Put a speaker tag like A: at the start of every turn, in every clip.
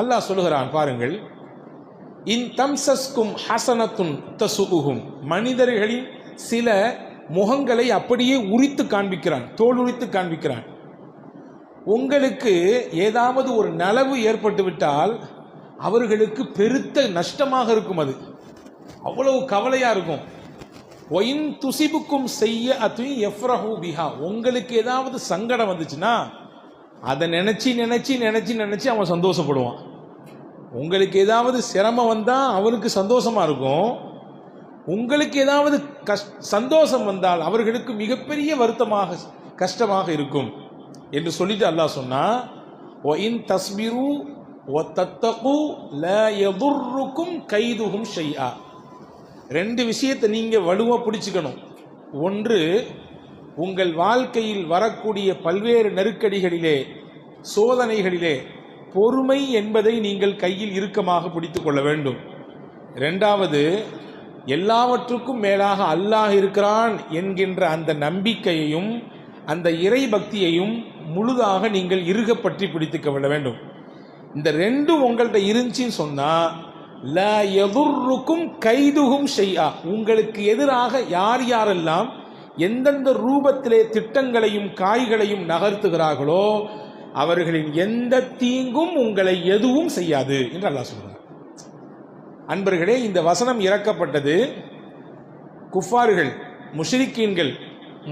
A: அல்லாஹ் சொல்லுகிறான் பாருங்கள் இன் தம்சஸ்கும் ஹசனத்துன் தசுகுகும் மனிதர்களின் சில முகங்களை அப்படியே உரித்து காண்பிக்கிறான் தோல் உரித்து காண்பிக்கிறான் உங்களுக்கு ஏதாவது ஒரு நலவு ஏற்பட்டுவிட்டால் அவர்களுக்கு பெருத்த நஷ்டமாக இருக்கும் அது அவ்வளவு கவலையாக இருக்கும் ஒயின் துசிபுக்கும் செய்ய அத்தையும் எஃப்ரஹூ பிஹா உங்களுக்கு ஏதாவது சங்கடம் வந்துச்சுன்னா அதை நினச்சி நினச்சி நினச்சி நினச்சி அவன் சந்தோஷப்படுவான் உங்களுக்கு ஏதாவது சிரமம் வந்தால் அவருக்கு சந்தோஷமாக இருக்கும் உங்களுக்கு ஏதாவது கஷ் சந்தோஷம் வந்தால் அவர்களுக்கு மிகப்பெரிய வருத்தமாக கஷ்டமாக இருக்கும் என்று சொல்லிட்டு அல்லாஹ் சொன்னால் ஒ இன் ஒ கைதுகும் ஷையா ரெண்டு விஷயத்தை நீங்கள் வலுவாக பிடிச்சிக்கணும் ஒன்று உங்கள் வாழ்க்கையில் வரக்கூடிய பல்வேறு நெருக்கடிகளிலே சோதனைகளிலே பொறுமை என்பதை நீங்கள் கையில் இறுக்கமாக பிடித்து கொள்ள வேண்டும் ரெண்டாவது எல்லாவற்றுக்கும் மேலாக அல்லாஹ் இருக்கிறான் என்கின்ற அந்த நம்பிக்கையையும் அந்த இறை பக்தியையும் முழுதாக நீங்கள் இறுக பற்றி பிடித்துக்க விட வேண்டும் இந்த ரெண்டு உங்கள்கிட்ட இருந்துச்சின்னு சொன்னால் ல எதுருக்கும் கைதுகும் செய்யா உங்களுக்கு எதிராக யார் யாரெல்லாம் எந்தெந்த ரூபத்திலே திட்டங்களையும் காய்களையும் நகர்த்துகிறார்களோ அவர்களின் எந்த தீங்கும் உங்களை எதுவும் செய்யாது என்று அல்லாஹ் சொல்கிறார் அன்பர்களே இந்த வசனம் இறக்கப்பட்டது குஃபார்கள் முஷ்ரிக்கீன்கள்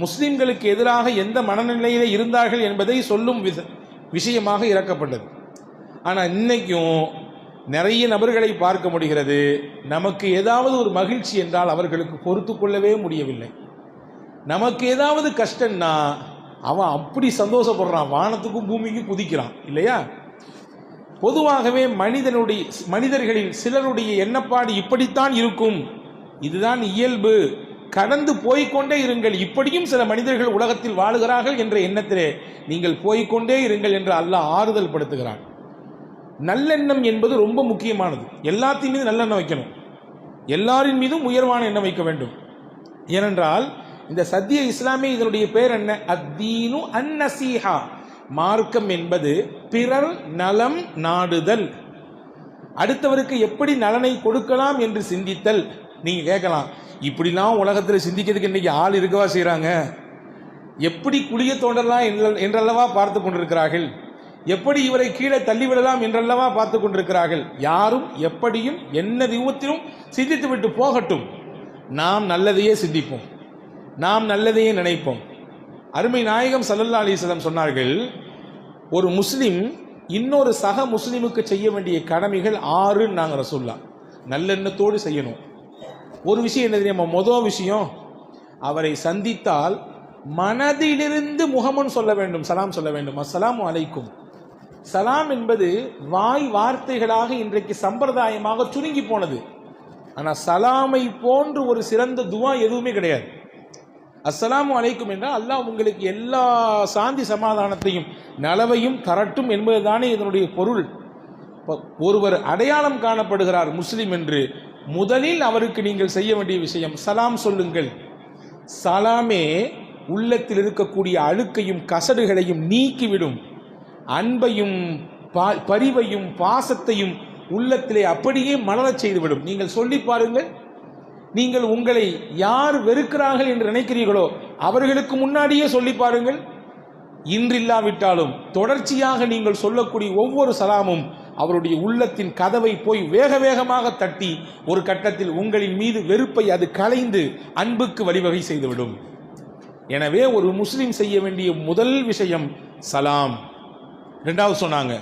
A: முஸ்லிம்களுக்கு எதிராக எந்த மனநிலையில இருந்தார்கள் என்பதை சொல்லும் விஷயமாக இறக்கப்பட்டது ஆனால் இன்னைக்கும் நிறைய நபர்களை பார்க்க முடிகிறது நமக்கு ஏதாவது ஒரு மகிழ்ச்சி என்றால் அவர்களுக்கு பொறுத்து கொள்ளவே முடியவில்லை நமக்கு ஏதாவது கஷ்டம்னா அவன் அப்படி சந்தோஷப்படுறான் வானத்துக்கும் பூமிக்கும் குதிக்கிறான் இல்லையா பொதுவாகவே மனிதனுடைய மனிதர்களில் சிலருடைய எண்ணப்பாடு இப்படித்தான் இருக்கும் இதுதான் இயல்பு கடந்து போய்கொண்டே இருங்கள் இப்படியும் சில மனிதர்கள் உலகத்தில் வாழுகிறார்கள் என்ற எண்ணத்திலே நீங்கள் போய்கொண்டே இருங்கள் என்று அல்லாஹ் ஆறுதல் படுத்துகிறான் நல்லெண்ணம் என்பது ரொம்ப முக்கியமானது எல்லாத்தின் மீது நல்லெண்ணம் வைக்கணும் எல்லாரின் மீதும் உயர்வான எண்ணம் வைக்க வேண்டும் ஏனென்றால் இந்த சத்திய இஸ்லாமிய இதனுடைய பேர் என்ன அத்தீனு அந்நசீஹா மார்க்கம் என்பது பிறர் நலம் நாடுதல் அடுத்தவருக்கு எப்படி நலனை கொடுக்கலாம் என்று சிந்தித்தல் நீங்க கேட்கலாம் இப்படிலாம் உலகத்தில் சிந்திக்கிறதுக்கு இன்னைக்கு ஆள் இருக்கவா செய்கிறாங்க எப்படி குளிய தோண்டலாம் என்றல்லவா பார்த்து கொண்டிருக்கிறார்கள் எப்படி இவரை கீழே தள்ளிவிடலாம் என்றல்லவா பார்த்து கொண்டிருக்கிறார்கள் யாரும் எப்படியும் என்ன விபத்திலும் சிந்தித்து விட்டு போகட்டும் நாம் நல்லதையே சிந்திப்போம் நாம் நல்லதையே நினைப்போம் அருமை நாயகம் சல்லல்லா அலிஸ்லம் சொன்னார்கள் ஒரு முஸ்லீம் இன்னொரு சக முஸ்லீமுக்கு செய்ய வேண்டிய கடமைகள் ஆறுன்னு நாங்கள் ரசூல்லா நல்லெண்ணத்தோடு செய்யணும் ஒரு விஷயம் என்ன தெரியுமா மொதல் விஷயம் அவரை சந்தித்தால் மனதிலிருந்து முகமன் சொல்ல வேண்டும் சலாம் சொல்ல வேண்டும் அஸ்லாம் அலைக்கும் சலாம் என்பது வாய் வார்த்தைகளாக இன்றைக்கு சம்பிரதாயமாக சுருங்கி போனது ஆனால் சலாமை போன்று ஒரு சிறந்த துவா எதுவுமே கிடையாது அஸ்லாம் அலைக்கும் என்றால் அல்லாஹ் உங்களுக்கு எல்லா சாந்தி சமாதானத்தையும் நலவையும் தரட்டும் என்பதுதானே இதனுடைய பொருள் ஒருவர் அடையாளம் காணப்படுகிறார் முஸ்லீம் என்று முதலில் அவருக்கு நீங்கள் செய்ய வேண்டிய விஷயம் சலாம் சொல்லுங்கள் சலாமே உள்ளத்தில் இருக்கக்கூடிய அழுக்கையும் கசடுகளையும் நீக்கிவிடும் அன்பையும் பரிவையும் பாசத்தையும் உள்ளத்திலே அப்படியே மலரச் செய்துவிடும் நீங்கள் சொல்லி பாருங்கள் நீங்கள் உங்களை யார் வெறுக்கிறார்கள் என்று நினைக்கிறீர்களோ அவர்களுக்கு முன்னாடியே சொல்லி பாருங்கள் இன்றில்லாவிட்டாலும் தொடர்ச்சியாக நீங்கள் சொல்லக்கூடிய ஒவ்வொரு சலாமும் அவருடைய உள்ளத்தின் கதவை போய் வேக வேகமாக தட்டி ஒரு கட்டத்தில் உங்களின் மீது வெறுப்பை அது கலைந்து அன்புக்கு வழிவகை செய்துவிடும் எனவே ஒரு முஸ்லீம் செய்ய வேண்டிய முதல் விஷயம் சலாம் ரெண்டாவது சொன்னாங்க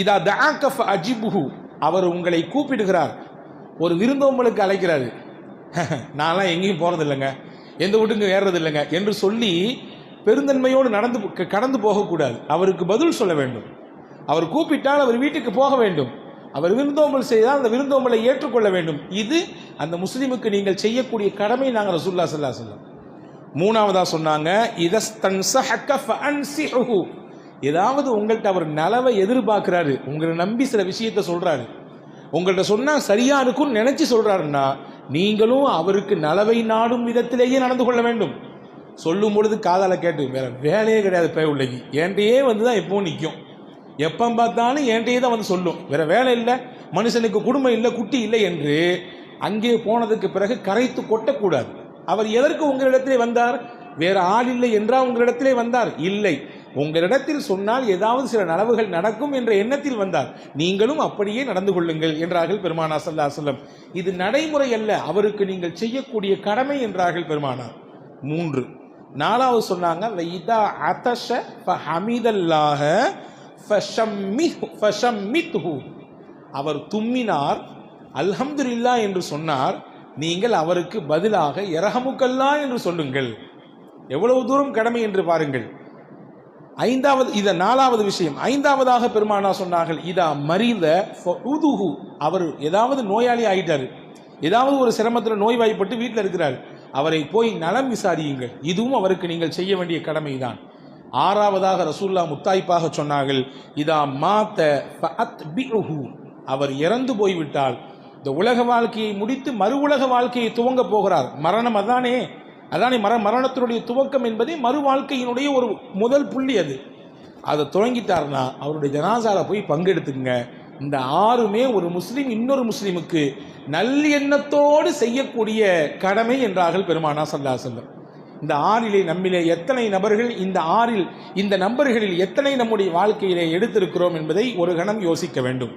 A: இதா தஆக்கஃப் அஜிபுஹு அவர் உங்களை கூப்பிடுகிறார் ஒரு விருந்தோம்பலுக்கு அழைக்கிறாரு நான்லாம் எங்கேயும் போகிறது இல்லைங்க எந்த வீட்டுக்கும் ஏறுறது இல்லைங்க என்று சொல்லி பெருந்தன்மையோடு நடந்து கடந்து போகக்கூடாது அவருக்கு பதில் சொல்ல வேண்டும் அவர் கூப்பிட்டால் அவர் வீட்டுக்கு போக வேண்டும் அவர் விருந்தோம்பல் செய்தால் அந்த விருந்தோம்பலை ஏற்றுக்கொள்ள வேண்டும் இது அந்த முஸ்லீமுக்கு நீங்கள் செய்யக்கூடிய கடமை நாங்கள் ரசூல்லா சல்லா சொல்லம் மூணாவதாக சொன்னாங்க ஏதாவது உங்கள்கிட்ட அவர் நலவை எதிர்பார்க்கிறாரு உங்களை நம்பி சில விஷயத்த சொல்கிறாரு உங்கள்கிட்ட சொன்னால் சரியாக இருக்கும்னு நினச்சி சொல்கிறாருன்னா நீங்களும் அவருக்கு நலவை நாடும் விதத்திலேயே நடந்து கொள்ள வேண்டும் சொல்லும் பொழுது காதால் கேட்டு வேற வேலையே கிடையாது பே உள்ளகி ஏன்டையே வந்து தான் எப்பவும் நிற்கும் எப்போ பார்த்தாலும் ஏன்டையே தான் வந்து சொல்லும் வேற வேலை இல்லை மனுஷனுக்கு குடும்பம் இல்லை குட்டி இல்லை என்று அங்கே போனதுக்கு பிறகு கரைத்து கொட்டக்கூடாது அவர் எதற்கு உங்களிடத்திலே வந்தார் வேற ஆள் இல்லை என்றால் உங்களிடத்திலே வந்தார் இல்லை உங்களிடத்தில் சொன்னால் ஏதாவது சில நனவுகள் நடக்கும் என்ற எண்ணத்தில் வந்தார் நீங்களும் அப்படியே நடந்து கொள்ளுங்கள் என்றார்கள் பெருமானா சல்லா சொல்லம் இது நடைமுறை அல்ல அவருக்கு நீங்கள் செய்யக்கூடிய கடமை என்றார்கள் பெருமானார் மூன்று நாலாவது சொன்னாங்க அவர் தும்மினார் அல்ஹம்துல்லா என்று சொன்னார் நீங்கள் அவருக்கு பதிலாக இரகமுக்கல்லா என்று சொல்லுங்கள் எவ்வளவு தூரம் கடமை என்று பாருங்கள் ஐந்தாவது இதை நாலாவது விஷயம் ஐந்தாவதாக பெருமானா சொன்னார்கள் இதா மறிந்த அவர் ஏதாவது நோயாளி ஆகிட்டாரு ஏதாவது ஒரு சிரமத்தில் நோய்வாய்ப்பட்டு வீட்டில் இருக்கிறார் அவரை போய் நலம் விசாரியுங்கள் இதுவும் அவருக்கு நீங்கள் செய்ய வேண்டிய கடமைதான் ஆறாவதாக ரசூல்லா முத்தாய்ப்பாக சொன்னார்கள் இதா மாத்த அவர் இறந்து போய்விட்டால் இந்த உலக வாழ்க்கையை முடித்து மறு உலக வாழ்க்கையை துவங்க போகிறார் மரணம் அதானே அதான் மர மரணத்தினுடைய துவக்கம் என்பதே மறு வாழ்க்கையினுடைய ஒரு முதல் புள்ளி அது அதை துவங்கிட்டார்னா அவருடைய ஜனாசாவில் போய் பங்கெடுத்துங்க இந்த ஆறுமே ஒரு முஸ்லீம் இன்னொரு முஸ்லீமுக்கு நல்லெண்ணத்தோடு செய்யக்கூடிய கடமை என்றார்கள் பெருமானா சல்லா செல்லம் இந்த ஆறிலே நம்மிலே எத்தனை நபர்கள் இந்த ஆறில் இந்த நபர்களில் எத்தனை நம்முடைய வாழ்க்கையிலே எடுத்திருக்கிறோம் என்பதை ஒரு கணம் யோசிக்க வேண்டும்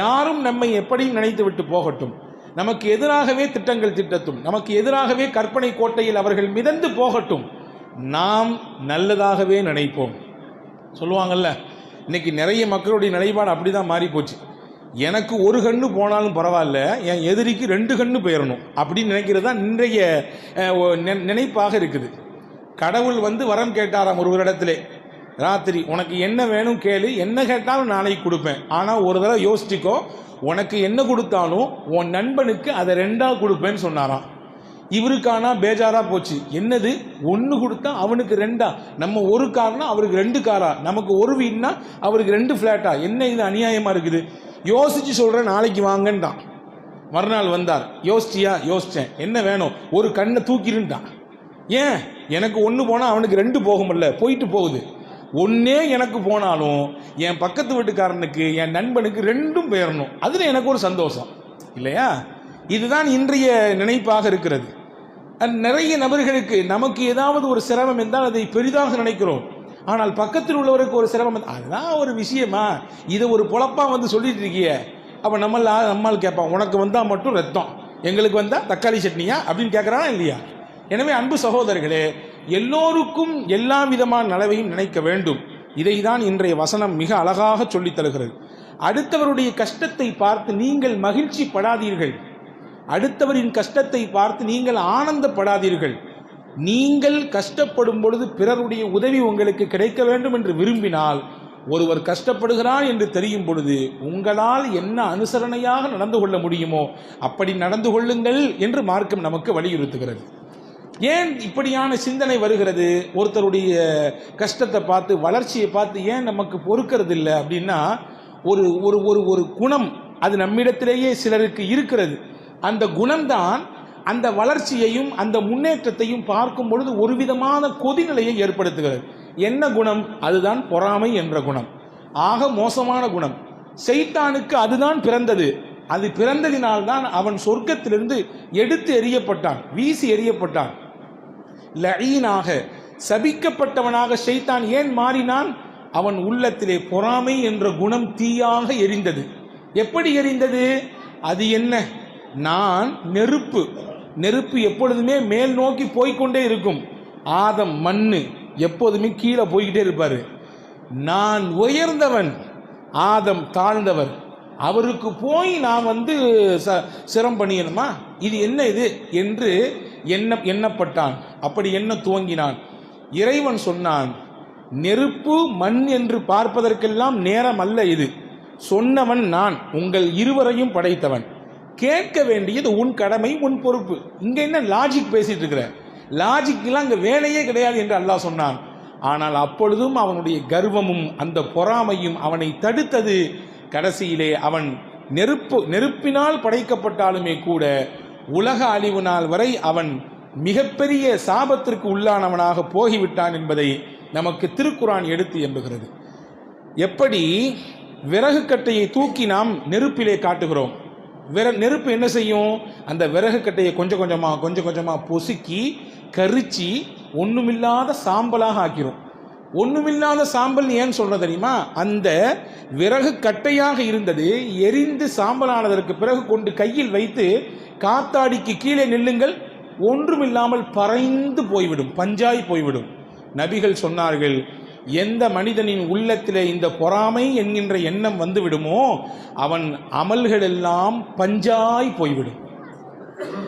A: யாரும் நம்மை எப்படியும் நினைத்து விட்டு போகட்டும் நமக்கு எதிராகவே திட்டங்கள் திட்டத்தும் நமக்கு எதிராகவே கற்பனை கோட்டையில் அவர்கள் மிதந்து போகட்டும் நாம் நல்லதாகவே நினைப்போம் சொல்லுவாங்கல்ல இன்றைக்கி நிறைய மக்களுடைய நிலைப்பாடு அப்படி தான் மாறி போச்சு எனக்கு ஒரு கண்ணு போனாலும் பரவாயில்ல என் எதிரிக்கு ரெண்டு கண்ணு போயிடணும் அப்படின்னு நினைக்கிறது தான் இன்றைய நினைப்பாக இருக்குது கடவுள் வந்து வரம் கேட்டாராம் ஒரு ஒருவரிடத்திலே ராத்திரி உனக்கு என்ன வேணும் கேளு என்ன கேட்டாலும் நாளைக்கு கொடுப்பேன் ஆனால் ஒரு தடவை யோசிச்சுக்கோ உனக்கு என்ன கொடுத்தாலும் உன் நண்பனுக்கு அதை ரெண்டாக கொடுப்பேன்னு சொன்னாராம் இவருக்கானா பேஜாராக போச்சு என்னது ஒன்று கொடுத்தா அவனுக்கு ரெண்டா நம்ம ஒரு கார்னா அவருக்கு ரெண்டு காரா நமக்கு ஒரு வீடுனா அவருக்கு ரெண்டு ஃப்ளாட்டா என்ன இது அநியாயமாக இருக்குது யோசித்து சொல்கிறேன் நாளைக்கு வாங்கன்ட்டான் மறுநாள் வந்தார் யோசிச்சியா யோசித்தேன் என்ன வேணும் ஒரு கண்ணை தூக்கிருன்ட்டான் ஏன் எனக்கு ஒன்று போனால் அவனுக்கு ரெண்டு போகும்ல போயிட்டு போகுது ஒன்றே எனக்கு போனாலும் என் பக்கத்து வீட்டுக்காரனுக்கு என் நண்பனுக்கு ரெண்டும் பேரணும் அதில் எனக்கு ஒரு சந்தோஷம் இல்லையா இதுதான் இன்றைய நினைப்பாக இருக்கிறது நிறைய நபர்களுக்கு நமக்கு ஏதாவது ஒரு சிரமம் என்றால் அதை பெரிதாக நினைக்கிறோம் ஆனால் பக்கத்தில் உள்ளவருக்கு ஒரு சிரமம் அதுதான் ஒரு விஷயமா இதை ஒரு பொழப்பாக வந்து சொல்லிட்டு இருக்கிய அப்போ நம்மள நம்மால் கேட்பான் உனக்கு வந்தால் மட்டும் ரத்தம் எங்களுக்கு வந்தால் தக்காளி சட்னியா அப்படின்னு கேட்குறானா இல்லையா எனவே அன்பு சகோதரர்களே எல்லோருக்கும் எல்லா விதமான நலவையும் நினைக்க வேண்டும் இதைதான் இன்றைய வசனம் மிக அழகாக சொல்லித் தருகிறது அடுத்தவருடைய கஷ்டத்தை பார்த்து நீங்கள் மகிழ்ச்சி படாதீர்கள் அடுத்தவரின் கஷ்டத்தை பார்த்து நீங்கள் ஆனந்தப்படாதீர்கள் நீங்கள் கஷ்டப்படும் பொழுது பிறருடைய உதவி உங்களுக்கு கிடைக்க வேண்டும் என்று விரும்பினால் ஒருவர் கஷ்டப்படுகிறார் என்று தெரியும் பொழுது உங்களால் என்ன அனுசரணையாக நடந்து கொள்ள முடியுமோ அப்படி நடந்து கொள்ளுங்கள் என்று மார்க்கம் நமக்கு வலியுறுத்துகிறது ஏன் இப்படியான சிந்தனை வருகிறது ஒருத்தருடைய கஷ்டத்தை பார்த்து வளர்ச்சியை பார்த்து ஏன் நமக்கு பொறுக்கிறது இல்லை அப்படின்னா ஒரு ஒரு ஒரு ஒரு குணம் அது நம்மிடத்திலேயே சிலருக்கு இருக்கிறது அந்த குணம்தான் அந்த வளர்ச்சியையும் அந்த முன்னேற்றத்தையும் பார்க்கும் பொழுது ஒரு விதமான கொதிநிலையை ஏற்படுத்துகிறது என்ன குணம் அதுதான் பொறாமை என்ற குணம் ஆக மோசமான குணம் செய்தானுக்கு அதுதான் பிறந்தது அது பிறந்ததினால்தான் அவன் சொர்க்கத்திலிருந்து எடுத்து எறியப்பட்டான் வீசி எறியப்பட்டான் லயீனாக சபிக்கப்பட்டவனாக ஷைத்தான் ஏன் மாறினான் அவன் உள்ளத்திலே பொறாமை என்ற குணம் தீயாக எரிந்தது எப்படி எரிந்தது அது என்ன நான் நெருப்பு நெருப்பு எப்பொழுதுமே மேல் நோக்கி போய்கொண்டே இருக்கும் ஆதம் மண்ணு எப்போதுமே கீழே போய்கிட்டே இருப்பார் நான் உயர்ந்தவன் ஆதம் தாழ்ந்தவர் அவருக்கு போய் நான் வந்து ச சிரம் பண்ணியணுமா இது என்ன இது என்று எண்ண எண்ணப்பட்டான் அப்படி என்ன துவங்கினான் இறைவன் சொன்னான் நெருப்பு மண் என்று பார்ப்பதற்கெல்லாம் நேரம் அல்ல இது சொன்னவன் நான் உங்கள் இருவரையும் படைத்தவன் கேட்க வேண்டியது உன் கடமை உன் பொறுப்பு இங்க என்ன லாஜிக் பேசிட்டு இருக்கிற லாஜிக்கெல்லாம் அங்கே வேலையே கிடையாது என்று அல்லாஹ் சொன்னான் ஆனால் அப்பொழுதும் அவனுடைய கர்வமும் அந்த பொறாமையும் அவனை தடுத்தது கடைசியிலே அவன் நெருப்பு நெருப்பினால் படைக்கப்பட்டாலுமே கூட உலக அழிவு நாள் வரை அவன் மிகப்பெரிய சாபத்திற்கு உள்ளானவனாக போகிவிட்டான் என்பதை நமக்கு திருக்குறான் எடுத்து எம்புகிறது எப்படி விறகு கட்டையை தூக்கி நாம் நெருப்பிலே காட்டுகிறோம் விற நெருப்பு என்ன செய்யும் அந்த விறகு கட்டையை கொஞ்சம் கொஞ்சமாக கொஞ்சம் கொஞ்சமாக பொசுக்கி கரிச்சு ஒன்றுமில்லாத சாம்பலாக ஆக்கிரும் ஒன்றுமில்லாத சாம்பல் ஏன் சொல்கிற தெரியுமா அந்த விறகு கட்டையாக இருந்தது எரிந்து சாம்பலானதற்கு பிறகு கொண்டு கையில் வைத்து காத்தாடிக்கு கீழே நில்லுங்கள் ஒன்றுமில்லாமல் பறைந்து போய்விடும் பஞ்சாய் போய்விடும் நபிகள் சொன்னார்கள் எந்த மனிதனின் உள்ளத்திலே இந்த பொறாமை என்கின்ற எண்ணம் வந்துவிடுமோ அவன் அமல்கள் எல்லாம் பஞ்சாய் போய்விடும்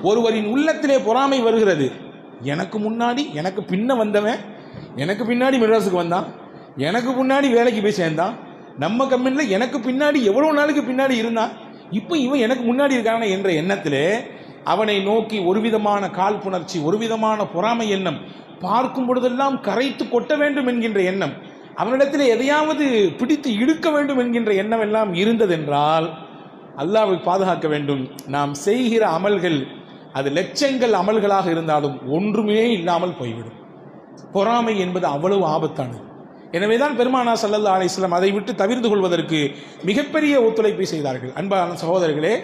A: ஒருவரின் உள்ளத்திலே பொறாமை வருகிறது எனக்கு முன்னாடி எனக்கு பின்ன வந்தவன் எனக்கு பின்னாடி மெட்ராஸுக்கு வந்தான் எனக்கு முன்னாடி வேலைக்கு போய் சேர்ந்தான் நம்ம கம்பெனியில் எனக்கு பின்னாடி எவ்வளோ நாளுக்கு பின்னாடி இருந்தான் இப்போ இவன் எனக்கு முன்னாடி இருக்கான என்ற எண்ணத்திலே அவனை நோக்கி ஒருவிதமான காழ்ப்புணர்ச்சி ஒருவிதமான பொறாமை எண்ணம் பார்க்கும் பொழுதெல்லாம் கரைத்து கொட்ட வேண்டும் என்கின்ற எண்ணம் அவனிடத்தில் எதையாவது பிடித்து இழுக்க வேண்டும் என்கின்ற எண்ணம் எல்லாம் இருந்ததென்றால் அல்லாவை பாதுகாக்க வேண்டும் நாம் செய்கிற அமல்கள் அது லட்சங்கள் அமல்களாக இருந்தாலும் ஒன்றுமே இல்லாமல் போய்விடும் பொறாமை என்பது அவ்வளவு ஆபத்தானது எனவேதான் பெருமானா சல்லல்லா அலிஸ்லாம் அதை விட்டு தவிர்த்து கொள்வதற்கு மிகப்பெரிய ஒத்துழைப்பை செய்தார்கள் அன்பான சகோதரர்களே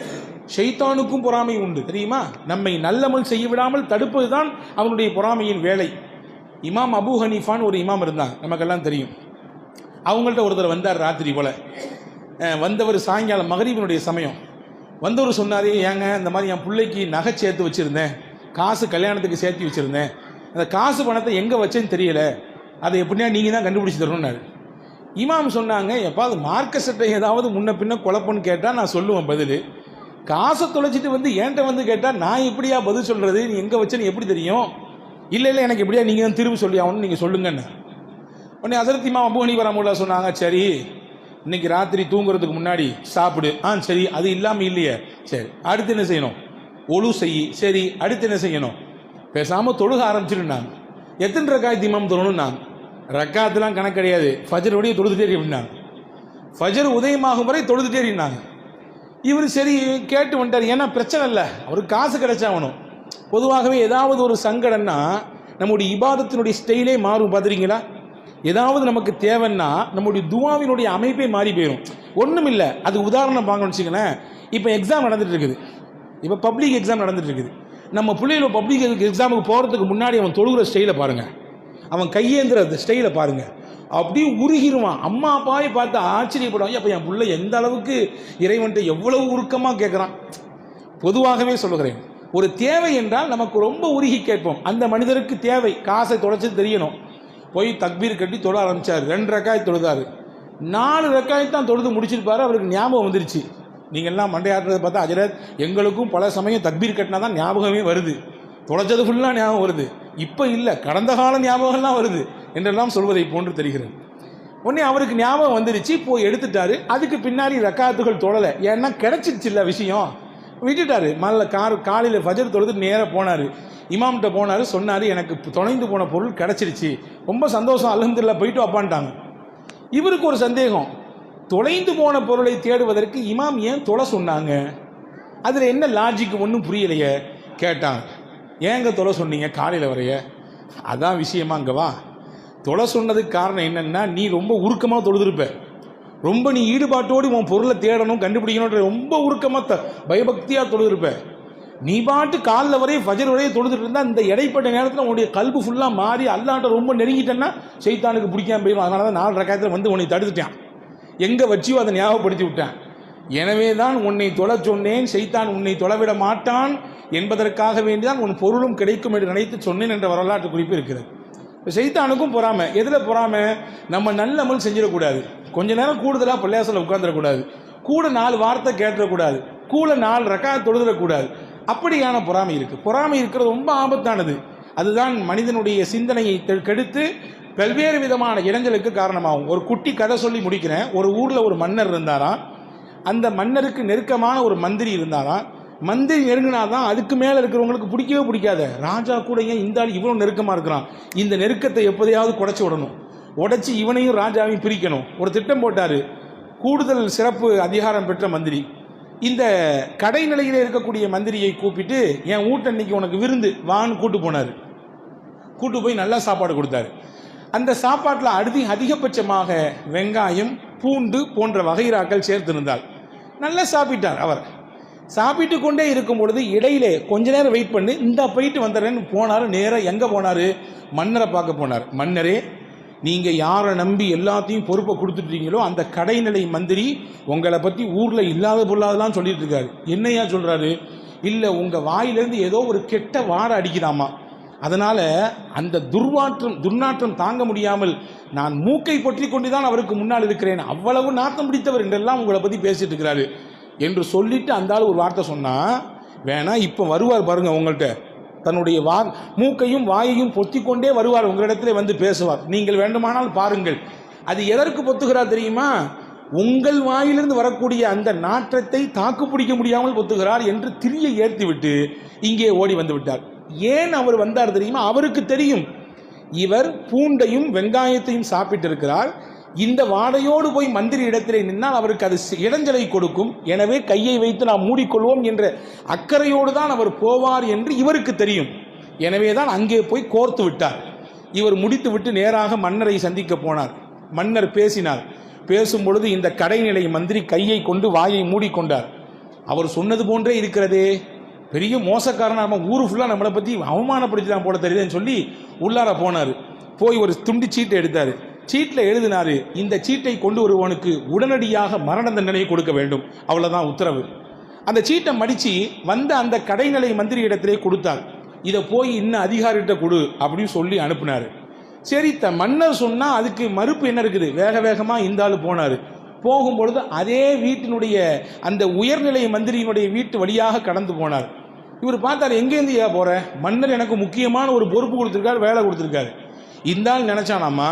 A: ஷைத்தானுக்கும் பொறாமை உண்டு தெரியுமா நம்மை நல்லமல் செய்ய விடாமல் தடுப்பதுதான் அவனுடைய பொறாமையின் வேலை இமாம் அபு ஹனீஃபான் ஒரு இமாம் இருந்தாங்க நமக்கெல்லாம் தெரியும் அவங்கள்ட்ட ஒருத்தர் வந்தார் ராத்திரி போல் வந்தவர் சாயங்காலம் மகரீபனுடைய சமயம் வந்தவர் சொன்னாரே ஏங்க இந்த மாதிரி என் பிள்ளைக்கு நகை சேர்த்து வச்சுருந்தேன் காசு கல்யாணத்துக்கு சேர்த்து வச்சுருந்தேன் அந்த காசு பணத்தை எங்கே வச்சேன்னு தெரியலை அதை எப்படியா நீங்கள் தான் கண்டுபிடிச்சி தரணும்னாரு இமாம் சொன்னாங்க எப்போ அது மார்க்க சட்டை ஏதாவது முன்ன பின்ன குழப்பம்னு கேட்டால் நான் சொல்லுவேன் பதில் காசை தொலைச்சிட்டு வந்து ஏன்ட்ட வந்து கேட்டால் நான் எப்படியா பதில் சொல்கிறது நீ எங்கே வச்சேன்னு எப்படி தெரியும் இல்லை இல்லை எனக்கு எப்படியா நீங்கள் தான் திரும்பி சொல்லி ஆகணும்னு நீங்கள் சொல்லுங்கன்னு உடனே அசரத் இமாம் அப்போ நீ ரஹமுல்லா சொன்னாங்க சரி இன்னைக்கு ராத்திரி தூங்குறதுக்கு முன்னாடி சாப்பிடு ஆ சரி அது இல்லாமல் இல்லையே சரி அடுத்து என்ன செய்யணும் ஒழு செய் சரி அடுத்து என்ன செய்யணும் பேசாமல் தொழுக ஆரம்பிச்சிருந்தாங்க எத்தனை காய் திமாம் தோணும் நான் ரக்காத்துலாம் கணக்கு கிடையாது ஃபஜர் உடைய தொழுதுட்டே அப்படின்னாங்க ஃபஜர் உதயமாகும் வரை தொழுதுட்டே இருந்தாங்க இவர் சரி கேட்டு வந்துட்டார் ஏன்னா பிரச்சனை இல்லை அவருக்கு காசு கிடைச்சாகணும் பொதுவாகவே ஏதாவது ஒரு சங்கடம்னா நம்முடைய இபாதத்தினுடைய ஸ்டைலே மாறும் பார்த்துறீங்களா ஏதாவது நமக்கு தேவைன்னா நம்முடைய துவாவினுடைய அமைப்பே மாறி போயிடும் ஒன்றும் இல்லை அது உதாரணம் வாங்கணும்னு வச்சுக்கலேன் இப்போ எக்ஸாம் நடந்துகிட்ருக்குது இருக்குது இப்போ பப்ளிக் எக்ஸாம் நடந்துகிட்டு இருக்குது நம்ம பிள்ளைகள பப்ளிக் எக்ஸாமுக்கு போகிறதுக்கு முன்னாடி அவன் தொழுகிற ஸ்டைலை பாருங்கள் அவன் கையேந்துற அந்த ஸ்டைலை பாருங்க அப்படியே உருகிடுவான் அம்மா அப்பாவை பார்த்து ஆச்சரியப்படுவாங்க அப்போ என் பிள்ளை எந்த அளவுக்கு இறைவன்ட்டு எவ்வளவு உருக்கமாக கேட்குறான் பொதுவாகவே சொல்லுகிறேன் ஒரு தேவை என்றால் நமக்கு ரொம்ப உருகி கேட்போம் அந்த மனிதருக்கு தேவை காசை தொலைச்சு தெரியணும் போய் தக்பீர் கட்டி தொட ஆரம்பிச்சாரு ரெண்டு ரெக்காய் தொழுதாரு நாலு ரெக்காய் தான் தொழுது முடிச்சிருப்பாரு அவருக்கு ஞாபகம் வந்துருச்சு நீங்கள்லாம் மண்டையாடுறதை பார்த்தா அஜரத் எங்களுக்கும் பல சமயம் தக்பீர் கட்டினா தான் ஞாபகமே வருது தொலைச்சது ஃபுல்லாக ஞாபகம் வருது இப்போ இல்லை கடந்த கால ஞாபகம்லாம் வருது என்றெல்லாம் சொல்வதை போன்று தெரிகிறது உடனே அவருக்கு ஞாபகம் வந்துருச்சு போய் எடுத்துட்டாரு அதுக்கு பின்னாடி ரக்காத்துகள் தொழலை ஏன்னா இல்லை விஷயம் விட்டுட்டாரு மல்ல கார் காலையில் ஃபஜர் தொழுது நேராக போனார் இமாம்கிட்ட போனார் சொன்னார் எனக்கு தொலைந்து போன பொருள் கிடச்சிருச்சு ரொம்ப சந்தோஷம் அலகந்தில்லா போயிட்டு அப்பான்ட்டாங்க இவருக்கு ஒரு சந்தேகம் தொலைந்து போன பொருளை தேடுவதற்கு இமாம் ஏன் தொலை சொன்னாங்க அதில் என்ன லாஜிக் ஒன்றும் புரியலையே கேட்டான் ஏங்க தொலை சொன்னீங்க காலையில் வரைய அதான் விஷயமா அங்கே வா தொலை சொன்னதுக்கு காரணம் என்னென்னா நீ ரொம்ப உருக்கமாக தொழுதுருப்ப ரொம்ப நீ ஈடுபாட்டோடு உன் பொருளை தேடணும் கண்டுபிடிக்கணுன்ற ரொம்ப உருக்கமாக த பயபக்தியாக தொழுதுருப்ப நீ பாட்டு காலில் வரைய ஃபஜர் வரையே தொழுதுட்டு இருந்தால் இந்த இடைப்பட்ட நேரத்தில் உன்னுடைய கல்பு ஃபுல்லாக மாறி அல்லாட்ட ரொம்ப நெருங்கிட்டேன்னா செய்தானுக்கு பிடிக்காம போயிடும் அதனால தான் நாலு ரெக்காயத்தில் வந்து உன்னை தடுத்துட்டான் எங்கே வச்சியோ அதை ஞாபகப்படுத்தி விட்டேன் எனவே தான் உன்னை தொலை சொன்னேன் செய்தான் உன்னை தொலைவிட மாட்டான் என்பதற்காக வேண்டிதான் உன் பொருளும் கிடைக்கும் என்று நினைத்து சொன்னேன் என்ற வரலாற்று குறிப்பு இருக்கிறது செய்தானுக்கும் பொறாமை எதில் பொறாமை நம்ம நல்ல அமல் செஞ்சிடக்கூடாது கொஞ்ச நேரம் கூடுதலாக பிள்ளையாசல உட்காந்துடக்கூடாது கூட நாலு வார்த்தை கேட்டுடக்கூடாது கூட நாலு ரக்கா தொழுதிடக்கூடாது அப்படியான பொறாமை இருக்குது பொறாமை இருக்கிறது ரொம்ப ஆபத்தானது அதுதான் மனிதனுடைய சிந்தனையை கெடுத்து பல்வேறு விதமான இடங்களுக்கு காரணமாகும் ஒரு குட்டி கதை சொல்லி முடிக்கிறேன் ஒரு ஊரில் ஒரு மன்னர் இருந்தாராம் அந்த மன்னருக்கு நெருக்கமான ஒரு மந்திரி இருந்தாராம் மந்திரி நெருங்கினா தான் அதுக்கு மேலே இருக்கிறவங்களுக்கு பிடிக்கவே பிடிக்காத ராஜா கூட ஏன் இந்த ஆள் இவ்வளோ நெருக்கமாக இருக்கிறான் இந்த நெருக்கத்தை எப்போதையாவது குடைச்சி விடணும் உடச்சி இவனையும் ராஜாவையும் பிரிக்கணும் ஒரு திட்டம் போட்டார் கூடுதல் சிறப்பு அதிகாரம் பெற்ற மந்திரி இந்த கடைநிலையில் இருக்கக்கூடிய மந்திரியை கூப்பிட்டு என் வீட்டு அன்னைக்கு உனக்கு விருந்து வான்னு கூட்டு போனார் கூட்டு போய் நல்லா சாப்பாடு கொடுத்தாரு அந்த சாப்பாட்டில் அடுதி அதிகபட்சமாக வெங்காயம் பூண்டு போன்ற வகைராக்கள் சேர்த்திருந்தாள் நல்லா சாப்பிட்டார் அவர் சாப்பிட்டு கொண்டே இருக்கும் பொழுது இடையிலே கொஞ்ச நேரம் வெயிட் பண்ணி இந்த போயிட்டு வந்துடுறேன்னு போனார் நேராக எங்கே போனார் மன்னரை பார்க்க போனார் மன்னரே நீங்கள் யாரை நம்பி எல்லாத்தையும் பொறுப்பை கொடுத்துட்டீங்களோ அந்த கடைநிலை மந்திரி உங்களை பற்றி ஊரில் இல்லாத பொருளாதெல்லாம் சொல்லிட்டு இருக்காரு என்னையா சொல்கிறாரு இல்லை உங்கள் வாயிலேருந்து ஏதோ ஒரு கெட்ட வாரம் அடிக்கிறாமா அதனால் அந்த துர்வாற்றம் துர்நாற்றம் தாங்க முடியாமல் நான் மூக்கை பற்றி கொண்டு தான் அவருக்கு முன்னால் இருக்கிறேன் அவ்வளவு நாத்தம் பிடித்தவர் என்றெல்லாம் உங்களை பற்றி பேசிட்டு இருக்கிறாரு என்று சொல்லிவிட்டு அந்த ஆள் ஒரு வார்த்தை சொன்னால் வேணா இப்போ வருவார் பாருங்கள் உங்கள்கிட்ட தன்னுடைய வா மூக்கையும் வாயையும் பொத்திக்கொண்டே வருவார் உங்களிடத்தில் வந்து பேசுவார் நீங்கள் வேண்டுமானால் பாருங்கள் அது எதற்கு பொத்துகிறார் தெரியுமா உங்கள் வாயிலிருந்து வரக்கூடிய அந்த நாற்றத்தை தாக்கு பிடிக்க முடியாமல் பொத்துகிறார் என்று திரிய ஏற்றிவிட்டு இங்கே ஓடி வந்து விட்டார் ஏன் அவர் வந்தார் தெரியுமா அவருக்கு தெரியும் இவர் பூண்டையும் வெங்காயத்தையும் சாப்பிட்டிருக்கிறார் இந்த வாடையோடு போய் மந்திரி இடத்திலே நின்றால் அவருக்கு அது இடைஞ்சலை கொடுக்கும் எனவே கையை வைத்து நாம் மூடிக்கொள்வோம் என்ற அக்கறையோடு தான் அவர் போவார் என்று இவருக்கு தெரியும் எனவே தான் அங்கே போய் கோர்த்து விட்டார் இவர் முடித்து விட்டு நேராக மன்னரை சந்திக்க போனார் மன்னர் பேசினார் பேசும் பொழுது இந்த கடைநிலை மந்திரி கையை கொண்டு வாயை மூடிக்கொண்டார் அவர் சொன்னது போன்றே இருக்கிறதே பெரிய மோசக்காரனாக நம்ம ஊர் ஃபுல்லாக நம்மளை பற்றி அவமானப்படுத்தி தான் போட தெரியுதுன்னு சொல்லி உள்ளார போனார் போய் ஒரு துண்டு சீட்டு எடுத்தார் சீட்டில் எழுதினாரு இந்த சீட்டை கொண்டு வருவனுக்கு உடனடியாக மரண தண்டனை கொடுக்க வேண்டும் அவ்வளோதான் உத்தரவு அந்த சீட்டை மடித்து வந்த அந்த கடைநிலை மந்திரி இடத்திலே கொடுத்தார் இதை போய் இன்னும் அதிகாரிகிட்ட கொடு அப்படின்னு சொல்லி அனுப்புனார் சரி த மன்னர் சொன்னால் அதுக்கு மறுப்பு என்ன இருக்குது வேக வேகமாக இந்த ஆள் போனார் போகும்பொழுது அதே வீட்டினுடைய அந்த உயர்நிலை மந்திரியினுடைய வீட்டு வழியாக கடந்து போனார் இவர் பார்த்தார் எங்கேருந்து ஏன் போகிற மன்னர் எனக்கு முக்கியமான ஒரு பொறுப்பு கொடுத்துருக்காரு வேலை கொடுத்துருக்காரு இந்த ஆள் நினச்சானாமா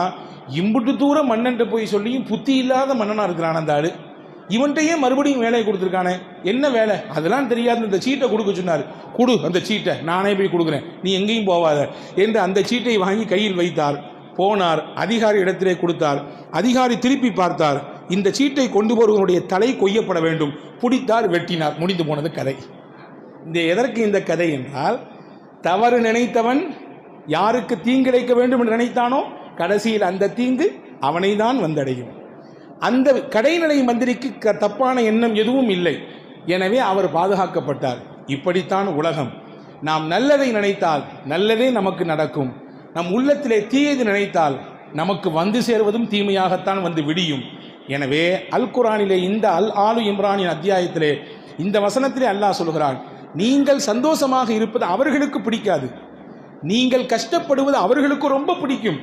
A: இம்புட்டு தூரம் மன்னன்ட்ட போய் சொல்லியும் புத்தி இல்லாத மன்னனாக இருக்கிறான் அந்த ஆள் இவன்கிட்டையே மறுபடியும் வேலையை கொடுத்துருக்கானே என்ன வேலை அதெல்லாம் தெரியாது இந்த சீட்டை கொடுக்க சொன்னார் கொடு அந்த சீட்டை நானே போய் கொடுக்குறேன் நீ எங்கேயும் போவாத என்று அந்த சீட்டை வாங்கி கையில் வைத்தார் போனார் அதிகாரி இடத்திலே கொடுத்தார் அதிகாரி திருப்பி பார்த்தார் இந்த சீட்டை கொண்டு போறவனுடைய தலை கொய்யப்பட வேண்டும் பிடித்தார் வெட்டினார் முடிந்து போனது கதை இந்த எதற்கு இந்த கதை என்றால் தவறு நினைத்தவன் யாருக்கு தீங்கிழைக்க வேண்டும் என்று நினைத்தானோ கடைசியில் அந்த தீங்கு அவனை தான் வந்தடையும் அந்த கடைநிலை மந்திரிக்கு க தப்பான எண்ணம் எதுவும் இல்லை எனவே அவர் பாதுகாக்கப்பட்டார் இப்படித்தான் உலகம் நாம் நல்லதை நினைத்தால் நல்லதே நமக்கு நடக்கும் நம் உள்ளத்திலே தீயது நினைத்தால் நமக்கு வந்து சேர்வதும் தீமையாகத்தான் வந்து விடியும் எனவே அல் குரானிலே இந்த அல் ஆலு இம்ரானின் அத்தியாயத்திலே இந்த வசனத்திலே அல்லாஹ் சொல்கிறான் நீங்கள் சந்தோஷமாக இருப்பது அவர்களுக்கு பிடிக்காது நீங்கள் கஷ்டப்படுவது அவர்களுக்கு ரொம்ப பிடிக்கும்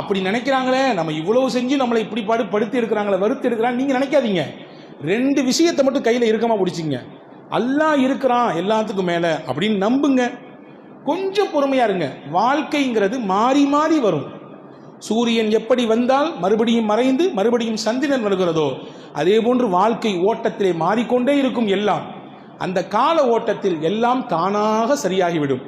A: அப்படி நினைக்கிறாங்களே நம்ம இவ்வளவு செஞ்சு நம்மளை இப்படி பாடு படுத்தி எடுக்கிறாங்களே வருத்தி எடுக்கிறான்னு நீங்கள் நினைக்காதீங்க ரெண்டு விஷயத்தை மட்டும் கையில் இறுக்கமாக பிடிச்சிங்க அல்லா இருக்கிறான் எல்லாத்துக்கும் மேலே அப்படின்னு நம்புங்க கொஞ்சம் பொறுமையாக இருங்க வாழ்க்கைங்கிறது மாறி மாறி வரும் சூரியன் எப்படி வந்தால் மறுபடியும் மறைந்து மறுபடியும் சந்திரன் வருகிறதோ அதே போன்று வாழ்க்கை ஓட்டத்திலே மாறிக்கொண்டே இருக்கும் எல்லாம் அந்த கால ஓட்டத்தில் எல்லாம் தானாக சரியாகிவிடும்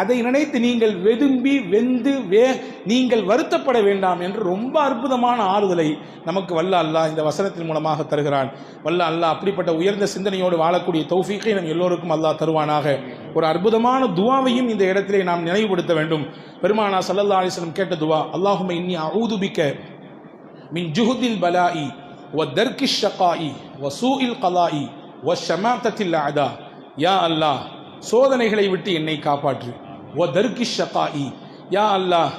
A: அதை நினைத்து நீங்கள் வெதும்பி வெந்து வே நீங்கள் வருத்தப்பட வேண்டாம் என்று ரொம்ப அற்புதமான ஆறுதலை நமக்கு வல்ல அல்லா இந்த வசனத்தின் மூலமாக தருகிறான் வல்ல அல்லா அப்படிப்பட்ட உயர்ந்த சிந்தனையோடு வாழக்கூடிய தௌஃபீக்கை நம் எல்லோருக்கும் அல்லாஹ் தருவானாக ஒரு அற்புதமான துவாவையும் இந்த இடத்திலே நாம் நினைவுபடுத்த வேண்டும் பெருமானா சல்லல்லா அலிஸ்லம் கேட்ட துவா அல்லாஹுமை இன்னி அவுதுபிக்க மின் ஜுஹுதில் பலாயி வ தர்கிஷ் ஷக்காயி ஒ சூ இல் கலாயி வ ஷமாத்தத்தில் அதா யா அல்லாஹ் சோதனைகளை விட்டு என்னை காப்பாற்று ஓ தர்கி இ யா அல்லாஹ்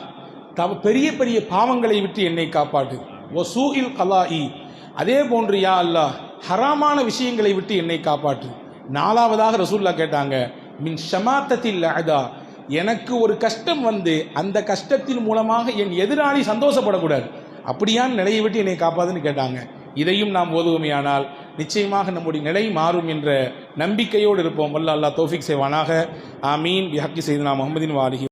A: தவ பெரிய பெரிய பாவங்களை விட்டு என்னை காப்பாற்று ஓ சூ இல் கலாஇ அதே போன்று யா அல்லாஹ் ஹராமான விஷயங்களை விட்டு என்னை காப்பாற்று நாலாவதாக ரசூல்லா கேட்டாங்க மின் ஷமாத்தத்தில் அதா எனக்கு ஒரு கஷ்டம் வந்து அந்த கஷ்டத்தின் மூலமாக என் எதிராளி சந்தோஷப்படக்கூடாது அப்படியான் நிலையை விட்டு என்னை காப்பாதுன்னு கேட்டாங்க இதையும் நாம் ஓதுவமையானால் நிச்சயமாக நம்முடைய நிலை மாறும் என்ற நம்பிக்கையோடு இருப்போம் வல்ல அல்லா தோஃபிக் செய்வானாக ஆமீன் விஹக்கி செய்தனா முகமதின் வாலிஹி